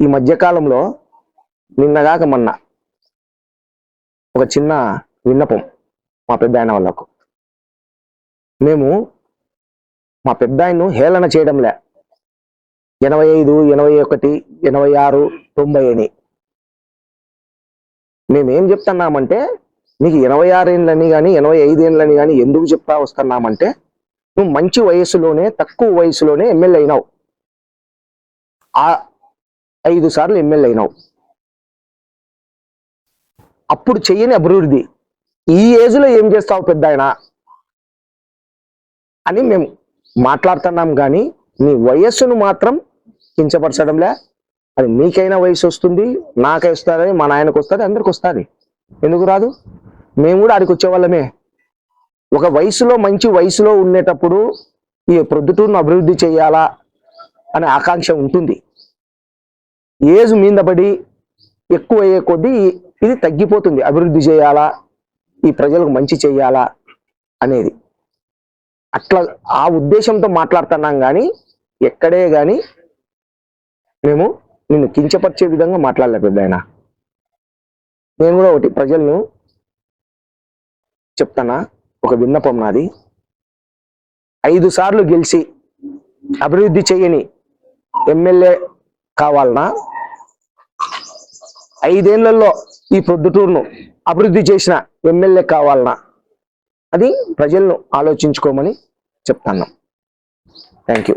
ఈ మధ్యకాలంలో నిన్నగాక మొన్న ఒక చిన్న విన్నపం మా పెద్ద ఆయన వాళ్ళకు. మేము మా పెద్ద ఆయన్ను హేళన చేయడంలే. ఎనభై ఐదు ఎనభై ఒకటి ఎనభై ఆరు తొంభై అని. మేమేం చెప్తున్నామంటే నీకు ఎనభై ఆరు ఏళ్ళని కానీ ఎనభై ఐదు ఏళ్ళని కానీ ఎందుకు చెప్తా వస్తున్నామంటే నువ్వు మంచి వయసులోనే తక్కువ వయసులోనే ఎమ్మెల్యే అయినావు. ఆ ఐదు సార్లు ఎమ్మెల్యే అయినావు. అప్పుడు చెయ్యని అభివృద్ధి. ఈ ఏజ్లో ఏం చేస్తావు పెద్ద ఆయన అని మేము మాట్లాడుతున్నాం కానీ నీ వయస్సును మాత్రం కించపరచడంలే. అది మీకైనా వయసు వస్తుంది నాకై వస్తుంది మా నాయనకు వస్తుంది అందరికి వస్తుంది. ఎందుకు రాదు? మేము కూడా ఆడికి వచ్చేవాళ్ళమే ఒక వయసులో మంచి వయసులో ఉండేటప్పుడు ఈ ప్రొద్దుటూరును అభివృద్ధి చేయాలా అనే ఆకాంక్ష ఉంటుంది. ఏజ్ మీందపడి ఎక్కువ అయ్యే కొద్దీ ఇది తగ్గిపోతుంది. అభివృద్ధి చేయాలా? ఈ ప్రజలకు మంచి చేయాలా? అనేది. అట్లా ఆ ఉద్దేశంతో మాట్లాడుతున్నాం కానీ ఎక్కడే కానీ మేము నిన్ను కించపరిచే విధంగా మాట్లాడలే పెద్ద ఆయన నేను కూడా ఒకటి ప్రజలను చెప్తానా? ఒక విన్నపం నాది. ఐదు సార్లు గెలిచి అభివృద్ధి చేయని ఎమ్మెల్యే కావాలనా? ఐదేళ్ళలో ఈ ప్రొద్దుటూరును అభివృద్ధి చేసిన ఎమ్మెల్యే కావాలనా? అది ప్రజలను ఆలోచించుకోమని చెప్తాను. Thank you